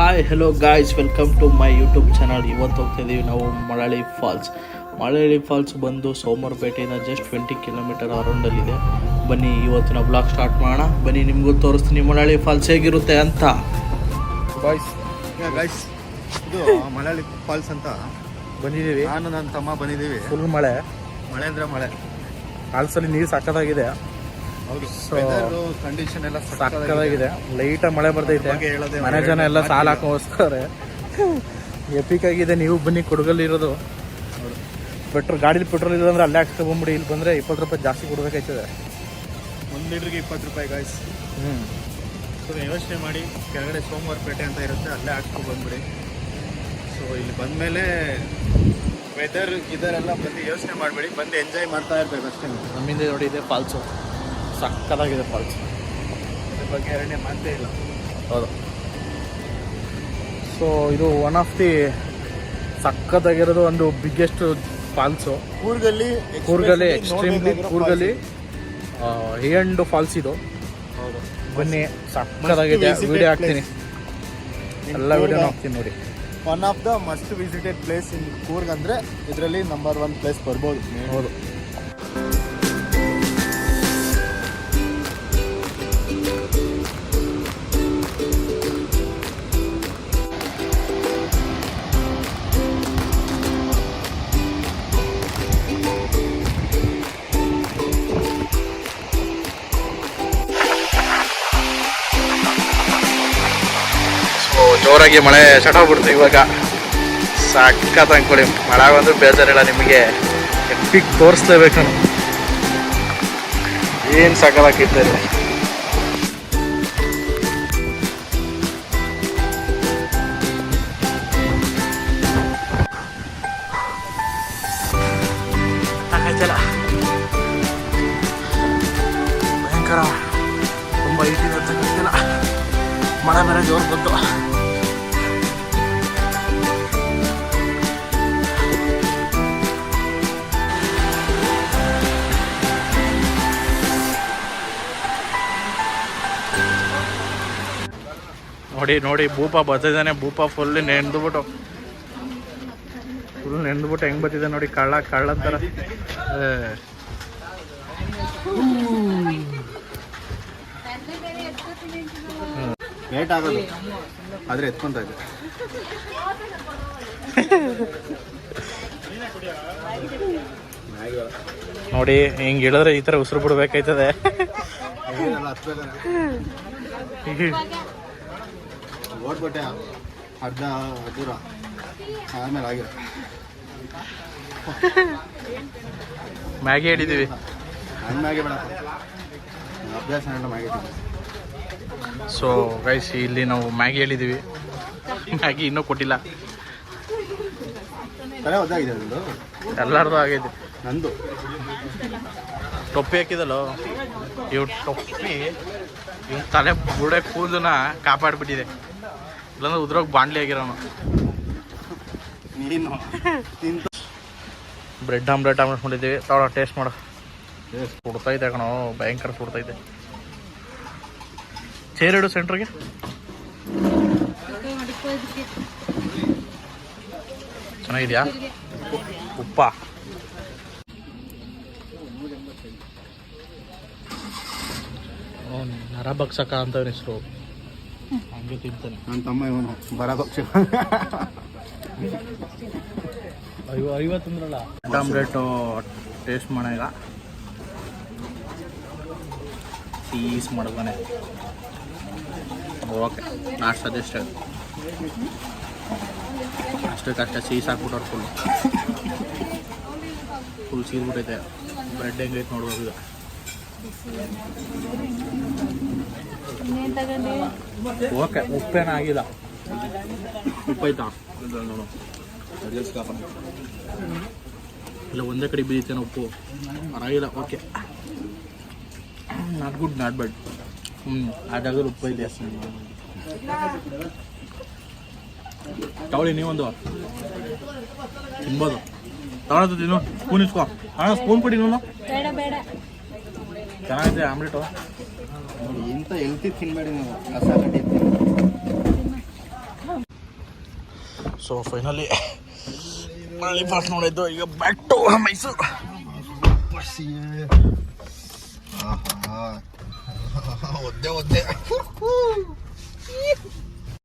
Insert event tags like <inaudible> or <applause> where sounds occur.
Hi hello guys welcome to my YouTube channel ಇವತ್ತು ಹೋಗ್ತಿದ್ದೀವಿ ನಾವು ಮಳಳಿ ಫಾಲ್ಸ್. ಮಳಳಿ ಫಾಲ್ಸ್ ಬಂದು ಸೋಮವಾರಪೇಟೆಯಿಂದ ಜಸ್ಟ್ ಟ್ವೆಂಟಿ ಕಿಲೋಮೀಟರ್ ಅರೌಂಡಲ್ಲಿದೆ ಬನ್ನಿ ಇವತ್ತಿನ ಬ್ಲಾಗ್ ಸ್ಟಾರ್ಟ್ ಮಾಡೋಣ. ಬನ್ನಿ ನಿಮಗೂ ತೋರಿಸ್ತೀನಿ ಮಳಳಿ ಫಾಲ್ಸ್ ಹೇಗಿರುತ್ತೆ ಅಂತ. ಬಾಯ್ಸ್ ಗಾಯ್ಸ್ ಇದು ಮಳಳಿ ಫಾಲ್ಸ್ ಅಂತ ಬಂದಿದ್ದೀವಿ. ನಾನು ನನ್ನ ತಮ್ಮ ಬಂದಿದ್ದೀವಿ. ಫುಲ್ ಮಳೆ. ಮಳೆ ಅಂದರೆ ಮಳೆ. ಫಾಲ್ಸಲ್ಲಿ ನೀರು So, ಕಂಡೀಷನ್ ಎಲ್ಲ ಸಕ್ಕತ್ತಾಗಿದೆ. ಲೈಟಾಗಿ ಮಳೆ ಬರ್ತೈತೆ. ಮನೆ ಜನ ಎಲ್ಲ ಸಾಲ ಹಾಕೋಸ್ತಾರೆ ಎಪಿಕ್ ಆಗಿದೆ ನೀವು ಬನ್ನಿ ಕೊಡಗಲ್ಲಿ ಇರೋದು. ಪೆಟ್ರೋಲ್ ಗಾಡಿಲಿ ಪೆಟ್ರೋಲ್ ಇಲ್ಲ ಅಂದ್ರೆ ಅಲ್ಲೇ ಹಾಕ್ಸ್ಕೊ ಬಂದ್ಬಿಡಿ. ಇಲ್ಲಿ ಬಂದ್ರೆ ಇಪ್ಪತ್ತು ರೂಪಾಯಿ ಜಾಸ್ತಿ ಕೊಡ್ಬೇಕಾಯ್ತದೆ. ಒಂದು ಲೀಟ್ರಿಗೆ ಇಪ್ಪತ್ತು ರೂಪಾಯಿ ಗಾಯ್ಸ್ ಹ್ಞೂ ಸೊ ಯೋಚನೆ ಮಾಡಿ. ಕೆಳಗಡೆ ಸೋಮವಾರಪೇಟೆ ಅಂತ ಇರುತ್ತೆ. ಅಲ್ಲೇ ಹಾಕ್ಸ್ಕೊ ಬಂದ್ಬಿಡಿ. ಸೊ ಇಲ್ಲಿ ಬಂದಮೇಲೆ ವೆದರ್ ಇದರೆಲ್ಲ ಬಂದು ಯೋಚನೆ ಮಾಡಬೇಡಿ. ಬಂದು ಎಂಜಾಯ್ ಮಾಡ್ತಾ ಇರ್ಬೇಕು ಅಷ್ಟೇ. ನಮ್ಮಿಂದ ನೋಡಿ ಇದೆ ಫಾಲ್ಸು ಸಕ್ಕತ್ತಾಗಿದೆ ಫಾಲ್ಸ್ ಅದ್ರ ಬಗ್ಗೆ ಎರಡನೇ ಮಾತೇ ಇಲ್ಲ. ಹೌದು. ಸೊ ಇದು ಒನ್ ಆಫ್ ದಿ ಸಕ್ಕತ್ತಾಗಿರೋದು ಒಂದು ಬಿಗ್ಗೆಸ್ಟ್ ಫಾಲ್ಸು ಕೂರ್ಗಲ್ಲಿ ಕೂರ್ಗಲ್ಲಿ ಎಕ್ಸ್ಟ್ರೀಮ್ಲಿ ಕೂರ್ಗಲ್ಲಿ ಹಿಯಂಡು ಫಾಲ್ಸ್ ಇದು. ಹೌದು. ಬನ್ನಿ ಸಕ್ಕತ್ತಾಗಿದೆ. ವಿಡಿಯೋ. ಹಾಕ್ತೀನಿ. ಎಲ್ಲ ವಿಡಿಯೋ ಕೂರ್ಗ. ಹಾಕ್ತೀನಿ ನೋಡಿ. One of the must visited place in Coorg ಅಂದರೆ ಇದರಲ್ಲಿ ನಂಬರ್ ಒನ್ ಪ್ಲೇಸ್ ಬರ್ಬೋದು. ಹೌದು. ಜೋರಾಗಿ ಮಳೆ ಸಟಾಗ್ಬಿಡ್ತು ಇವಾಗ. ಸಖತ್ ಅನ್ಕೊಳ್ಳಿ ಮಳೆ ಬಂದ್ರೆ ಬೇಜಾರಿಲ್ಲ ನಿಮಗೆ. ಎಪ್ಪಿಗೆ ತೋರಿಸ್ಲೇಬೇಕು ನಾನು ಏನು ಸಕಲಾಗಿರ್ತಾರೆ ಭಯಂಕರ. ತುಂಬ ಗೊತ್ತಿಲ್ಲ ಮಳೆ ಮೇಲೆ ಜೋರು ಬಂತು. ನೋಡಿ ನೋಡಿ ಭೂಪ ಬರ್ತಿದ್ದಾನೆ ಭೂಪ ಫುಲ್ ನೆಂದ್ಬಿಟ್ಟು ಫುಲ್ ನೆಂದ್ಬಿಟ್ಟು ಹೆಂಗ್ ಬರ್ತಿದೆ ನೋಡಿ ಕಳ್ಳ ಕಳ್ಳ ಥರ. ಲೇಟ್ ಆಗೋದು. ಆದ್ರೆ ಎತ್ಕೊಂತ ಇದೆ ನೋಡಿ ಹಿಂಗ್ ಇಳಿದ್ರೆ ಈ ತರ ಉಸಿರು ಬಿಡ್ಬೇಕಾಯ್ತದೆ. <laughs> ಓಡ್ಬಿಟ್ಟೆ ಅರ್ಧ ದೂರ. ಆಮೇಲೆ ಆಗಿರ ಮ್ಯಾಗಿ ಹಿಡಿದೀವಿ ನನ್ನ ಮ್ಯಾಗಿ ಬೇಡ. ಅಭ್ಯಾಸ ಹಣ್ಣು ಮ್ಯಾಗಿ ಸೊ ಗೈಸ್ ಇಲ್ಲಿ ನಾವು ಮ್ಯಾಗಿ ಹೇಳಿದೀವಿ ಮ್ಯಾಗಿ ಇನ್ನೂ ಕೊಟ್ಟಿಲ್ಲ. ತಲೆ ಒದ್ದಾಗಿದೆ ಎಲ್ಲರದು ಆಗೈತೆ ನಂದು? ಟೊಪ್ಪಿ ಹಾಕಿದಲ್ಲೋ? ಇವ್ ಟೊಪ್ಪಿ ಇವ್ ತಲೆ ಬುಡೆ ಕೂದಲನ್ನ ಕಾಪಾಡ್ಬಿಟ್ಟಿದೆ. ಇಲ್ಲಾಂದ್ರೆ ಉದ್ರೋಗ ಬಾಂಡ್ಲಿ ಆಗಿರೋನು. ನೀನು. ಬ್ರೆಡ್ ಆಮ್ಲೆಟ್ ಆಮ್ಲೆಟ್ ಮಾಡಿದ್ದೀವಿ ತಗೊಳ ಟೇಸ್ಟ್ ಕೊಡ್ತಾ ಸುಡ್ತೈತೆ ಕಣೋ ಭಯಂಕರ ಸುಡ್ತೈತೆ ಇಡು ಸೆಂಟ್ರಿಗೆ. ಚೆನ್ನಾಗಿದ್ಯಾ? ಉಪ್ಪ? ನರ ಬಗ್ಸಕ ಅಂತ ಹೆಸರು. ಹಂಗೆ ತಿಂತಾನೆ ನನ್ನ ತಮ್ಮ ಇವನು ಬರಪಕ್ಷ ಐವ ಐವತ್ತು ಅಂದ್ರಲ್ಲ ಆಮ್ಲೆಟು ಟೇಸ್ಟ್ ಮಾಡೋಣ ಈಗ. ಪೀಸ್ ಮಾಡ್ಕೊನೆ ಓಕೆ ನಾಷ್ಟ ಅದೆಷ್ಟೇ ಅಷ್ಟಕ್ಕೆ ಅಷ್ಟೇ ಸೀಸ್ ಹಾಕ್ಬಿಟ್ಟವ್ರು ಫುಲ್ ಫುಲ್ ಸೀದ್ಬಿಟ್ಟೈತೆ ಬ್ರೆಡ್ ಹೆಂಗೈತೆ ನೋಡ್ಬೋದು ಈಗ. ಓಕೆ ಉಪ್ಪೇನಾಗಿಲ್ಲ ಉಪ್ಪೈತಾ ನೋಡು ಇಲ್ಲ, ಒಂದೇ ಕಡೆ ಬಿದ್ದೀತೇನೆ ಉಪ್ಪು. ಆಗಿಲ್ಲ ಓಕೆ. ನಾಟ್ ಗುಡ್ ನಾಟ್ ಬಡ್ ಹ್ಞೂ ಜಾಗದಲ್ಲಿ ಉಪ್ಪು ಇದೆ. ತಗೊಳ್ಳಿ, ನೀವೊಂದು. ತಿನ್ಬೋದು. ತುಂಬದು ತಿನ್ನು. ಸ್ಪೂನ್ ಇಸ್ಕೊ. ಅಣ್ಣ ಸ್ಪೂನ್ ಕೊಡಿ ನೀನು ಚೆನ್ನಾಗಿದೆ ಆಮ್ಲೆಟು. ನೋಡಿ ಹೆಲ್ತಿ ತಿನ್ಬೇಡಿ ನೀವು. ಕಸಾಗಡ್ಡಿ ಸೊ ಫೈನಲಿ ಮರಳಿ ಪಾಸ್ ನೋಡಿದ್ದು. ಈಗ ಬ್ಯಾಕ್ ಟು ಮೈಸೂರು ಒದ್ದೆ ಒದ್ದೆ.